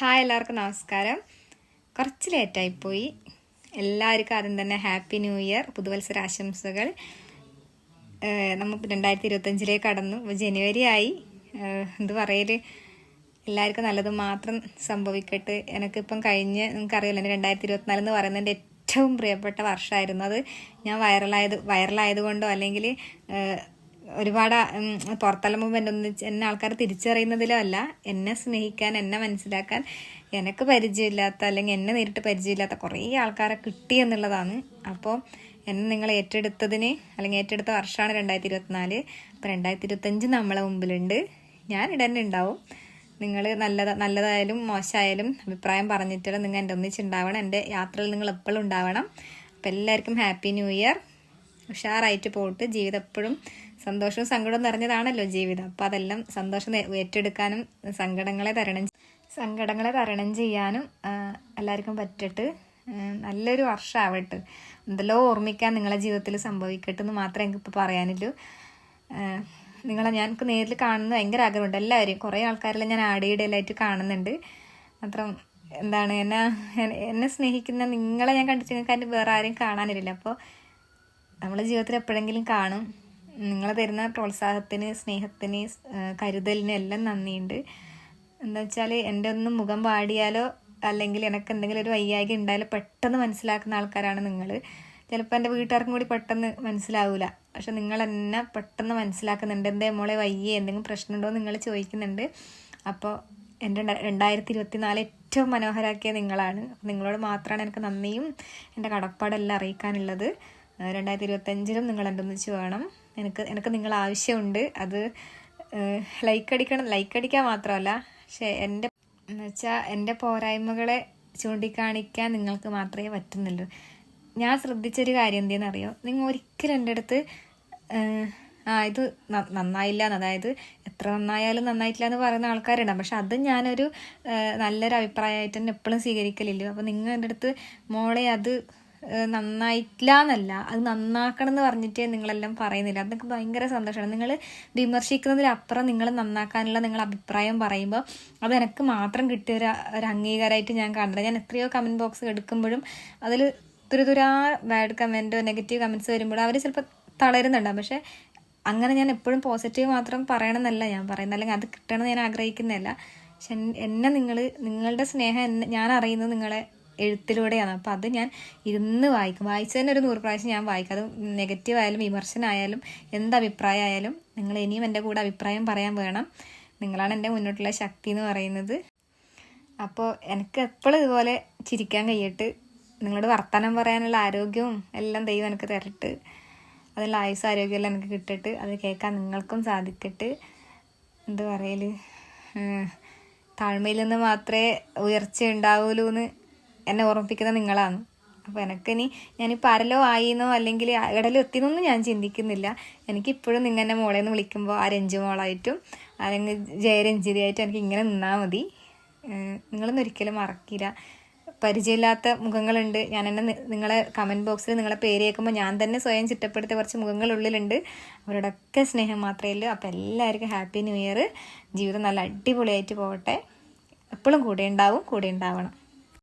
Hi എല്ലാവർക്കും നമസ്കാരം. കുറച്ച് ലേറ്റായിപ്പോയി. എല്ലാവർക്കും ആദ്യം തന്നെ ഹാപ്പി ന്യൂ ഇയർ പുതുവത്സര ആശംസകൾ. നമ്മൾ രണ്ടായിരത്തി ഇരുപത്തഞ്ചിലേക്ക് കടന്നു. ഇപ്പോൾ ജനുവരി ആയി. എന്ത് പറയൽ? എല്ലാവർക്കും നല്ലത് മാത്രം സംഭവിക്കട്ടെ. എനിക്കിപ്പം കഴിഞ്ഞ് നിങ്ങൾക്കറിയില്ല എന്റെ രണ്ടായിരത്തി ഇരുപത്തിനാല് എന്ന് പറയുന്നത് എന്റെ ഏറ്റവും പ്രിയപ്പെട്ട വർഷമായിരുന്നു അത് ഞാൻ വൈറലായത് വൈറലായത് കൊണ്ടോ അല്ലെങ്കിൽ ഒരുപാട് ഉം, പുറത്തിറങ്ങുമ്പോൾ എന്റെ ഒന്ന് എന്നെ ആൾക്കാർ തിരിച്ചറിയുന്നതിലോ അല്ല എന്നെ സ്നേഹിക്കാൻ എന്നെ മനസ്സിലാക്കാൻ എനിക്ക് പരിചയമില്ലാത്ത അല്ലെങ്കിൽ എന്നെ നേരിട്ട് പരിചയമില്ലാത്ത കുറേ ആൾക്കാരെ കിട്ടി എന്നുള്ളതാണ്. അപ്പോൾ എന്നെ നിങ്ങൾ ഏറ്റെടുത്തതിന് അല്ലെങ്കിൽ ഏറ്റെടുത്ത വർഷമാണ് രണ്ടായിരത്തി ഇരുപത്തിനാല് അപ്പോൾ രണ്ടായിരത്തി ഇരുപത്തഞ്ച് നമ്മളെ മുമ്പിലുണ്ട്. ഞാൻ ഇടന്നെ ഉണ്ടാവും. നിങ്ങൾ നല്ലത് നല്ലതായാലും മോശമായാലും അഭിപ്രായം പറഞ്ഞിട്ടുള്ള നിങ്ങൾ എന്റെ ഒന്നിച്ചുണ്ടാവണം എന്റെ യാത്രയിൽ നിങ്ങൾ എപ്പോഴും ഉണ്ടാവണം. അപ്പോൾ എല്ലാവർക്കും ഹാപ്പി ന്യൂ ഇയർ. ഉഷാറായിട്ട് പോയിട്ട് ജീവിതം എപ്പോഴും സന്തോഷവും സങ്കടവും നിറഞ്ഞതാണല്ലോ ജീവിതം. അപ്പോൾ അതെല്ലാം സന്തോഷം ഏറ്റെടുക്കാനും സങ്കടങ്ങളെ തരണം സങ്കടങ്ങളെ തരണം ചെയ്യാനും എല്ലാവർക്കും പറ്റട്ട് നല്ലൊരു വർഷമാവട്ടെ എന്തെല്ലോ ഓർമ്മിക്കാൻ നിങ്ങളെ ജീവിതത്തിൽ സംഭവിക്കട്ടെ എന്ന് മാത്രമേ എനിക്ക് എനിക്കിപ്പോൾ പറയാനുള്ളൂ. നിങ്ങളെ ഞാൻ നേരിൽ കാണുന്ന ഭയങ്കര ആഗ്രഹമുണ്ട്. എല്ലാവരും കുറേ ആൾക്കാരെല്ലാം ഞാൻ ആടിയിടയിലായിട്ട് കാണുന്നുണ്ട്. മാത്രം എന്താണ് എന്നെ എന്നെ- സ്നേഹിക്കുന്ന നിങ്ങളെ ഞാൻ കണ്ടിട്ട് നിങ്ങൾക്ക് അതിന്റെ വേറെ ആരും കാണാനില്ല അപ്പോൾ നമ്മളെ ജീവിതത്തിൽ എപ്പോഴെങ്കിലും കാണും. നിങ്ങൾ തരുന്ന പ്രോത്സാഹത്തിന് സ്നേഹത്തിന് കരുതലിന് എല്ലാം നന്ദിയുണ്ട്. എന്താ വെച്ചാൽ എന്റെ ഒന്നും മുഖം പാടിയാലോ അല്ലെങ്കിൽ എനിക്ക് എന്തെങ്കിലും ഒരു വയ്യായ്ക ഉണ്ടായാലോ പെട്ടെന്ന് മനസ്സിലാക്കുന്ന ആൾക്കാരാണ് നിങ്ങൾ ചിലപ്പോൾ എന്റെ വീട്ടുകാർക്കും കൂടി പെട്ടെന്ന് മനസ്സിലാവില്ല പക്ഷെ നിങ്ങൾ എന്നെ പെട്ടെന്ന് മനസ്സിലാക്കുന്നുണ്ട്. എന്തേ മോളെ വയ്യേ എന്തെങ്കിലും പ്രശ്നമുണ്ടോ നിങ്ങൾ ചോദിക്കുന്നുണ്ട്. അപ്പോൾ എന്റെ രണ്ട- രണ്ടായിരത്തി ഇരുപത്തി നാല് ഏറ്റവും മനോഹരമാക്കിയ നിങ്ങളാണ്. നിങ്ങളോട് മാത്രമാണ് എനിക്ക് നന്ദിയും എന്റെ കടപ്പാടെല്ലാം അറിയിക്കാനുള്ളത്. രണ്ടായിരത്തി ഇരുപത്തഞ്ചിലും നിങ്ങൾ എന്റെ ഒന്നിച്ച് വേണം. എനിക്ക് എനിക്ക് നിങ്ങൾ ആവശ്യമുണ്ട്. അത് ലൈക്ക് അടിക്കണം. ലൈക്ക് അടിക്കാൻ മാത്രമല്ല പക്ഷേ എന്റെ എന്ന് വെച്ചാൽ എന്റെ പോരായ്മകളെ ചൂണ്ടിക്കാണിക്കാൻ നിങ്ങൾക്ക് മാത്രമേ പറ്റുന്നുള്ളൂ. ഞാൻ ശ്രദ്ധിച്ചൊരു കാര്യം എന്തെന്ന് അറിയോ നിങ്ങൾ ഒരിക്കലും എന്റെ അടുത്ത് ആ ഇത് നന്നായില്ല അതായത് എത്ര നന്നായാലും നന്നായിട്ടില്ല എന്ന് പറയുന്ന ആൾക്കാരുണ്ടാവും. പക്ഷെ അത് ഞാനൊരു നല്ലൊരു അഭിപ്രായമായിട്ട് തന്നെ എപ്പോഴും സ്വീകരിക്കലില്ല. അപ്പോൾ നിങ്ങൾ എന്റെ അടുത്ത് മോളെ അത് നന്നായിട്ടില്ല എന്നല്ല അത് നന്നാക്കണം എന്ന് പറഞ്ഞിട്ട് നിങ്ങളെല്ലാം പറയുന്നില്ല. അതൊക്കെ ഭയങ്കര സന്തോഷമാണ് നിങ്ങൾ വിമർശിക്കുന്നതിലപ്പുറം നിങ്ങൾ നന്നാക്കാനുള്ള നിങ്ങളുടെ അഭിപ്രായം പറയുമ്പോൾ അത് എനിക്ക് മാത്രം കിട്ടിയ ഒരു ഒരു അംഗീകാരമായിട്ട് ഞാൻ കാണുന്നത് ഞാൻ എത്രയോ കമന്റ് ബോക്സ് എടുക്കുമ്പോഴും അതിൽ തുരുതുരാ ബാഡ് കമന്റോ നെഗറ്റീവ് കമന്റ്സ് വരുമ്പോൾ അവർ ചിലപ്പോൾ തളരുന്നുണ്ടാവും. പക്ഷേ അങ്ങനെ ഞാൻ എപ്പോഴും പോസിറ്റീവ് മാത്രം പറയണമെന്നല്ല ഞാൻ പറയുന്നത്. അല്ലെങ്കിൽ അത് കിട്ടണമെന്ന് ഞാൻ ആഗ്രഹിക്കുന്നതല്ല. പക്ഷെ എന്നെ നിങ്ങൾ നിങ്ങളുടെ സ്നേഹം ഞാൻ അറിയുന്നത് നിങ്ങളെ എഴുത്തിലൂടെയാണ്. അപ്പോൾ അത് ഞാൻ ഇരുന്ന് വായിക്കും. വായിച്ചു തന്നെ ഒരു നൂറ് പ്രാവശ്യം ഞാൻ വായിക്കും. അത് നെഗറ്റീവ് ആയാലും വിമർശനമായാലും എന്ത് അഭിപ്രായമായാലും നിങ്ങൾ ഇനിയും എന്റെ കൂടെ അഭിപ്രായം പറയാൻ വേണം. നിങ്ങളാണ് എന്റെ മുന്നോട്ടുള്ള ശക്തി എന്ന് പറയുന്നത്. അപ്പോൾ എനിക്ക് എപ്പോഴും ഇതുപോലെ ചിരിക്കാൻ കഴിയട്ട് നിങ്ങളോട് വർത്തമാനം പറയാനുള്ള ആരോഗ്യവും എല്ലാം ദൈവം എനിക്ക് തരട്ട് അതിനുള്ള ആയുസ് ആരോഗ്യമെല്ലാം എനിക്ക് കിട്ടിട്ട് അത് കേൾക്കാൻ നിങ്ങൾക്കും സാധിക്കട്ട്. എന്ത് പറയൽ? ഏഹ് താഴ്മയിൽ നിന്ന് മാത്രമേ ഉയർച്ച ഉണ്ടാവുള്ളൂ എന്ന് എന്നെ ഓർമ്മിപ്പിക്കുന്നത് നിങ്ങളാണ്. അപ്പോൾ എനിക്കിനി ഞാനിപ്പോൾ അരലോ ആയിന്നോ അല്ലെങ്കിൽ ഇടലോ എത്തിയെന്നൊന്നും ഞാൻ ചിന്തിക്കുന്നില്ല. എനിക്കിപ്പോഴും നിങ്ങൾ എന്നെ മോളെ എന്ന് വിളിക്കുമ്പോൾ ആ രഞ്ജു മോളായിട്ടും അല്ലെങ്കിൽ ജയരഞ്ജിതിയായിട്ടും എനിക്ക് ഇങ്ങനെ നിന്നാൽ മതി നിങ്ങളൊന്നും ഒരിക്കലും മറക്കില്ല. പരിചയമില്ലാത്ത മുഖങ്ങളുണ്ട്. ഞാൻ എന്നെ നിങ്ങളെ കമന്റ് ബോക്സിൽ നിങ്ങളെ പേര് കേൾക്കുമ്പോൾ ഞാൻ തന്നെ സ്വയം ചിട്ടപ്പെടുത്തിയ കുറച്ച് മുഖങ്ങളുള്ളിലുണ്ട്. അവരോടൊക്കെ സ്നേഹം മാത്രമേ ഉള്ളൂ. അപ്പോൾ എല്ലാവർക്കും ഹാപ്പി ന്യൂ ഇയർ ജീവിതം നല്ല അടിപൊളിയായിട്ട് പോകട്ടെ. എപ്പോഴും കൂടെ ഉണ്ടാവും കൂടെ ഉണ്ടാവണം.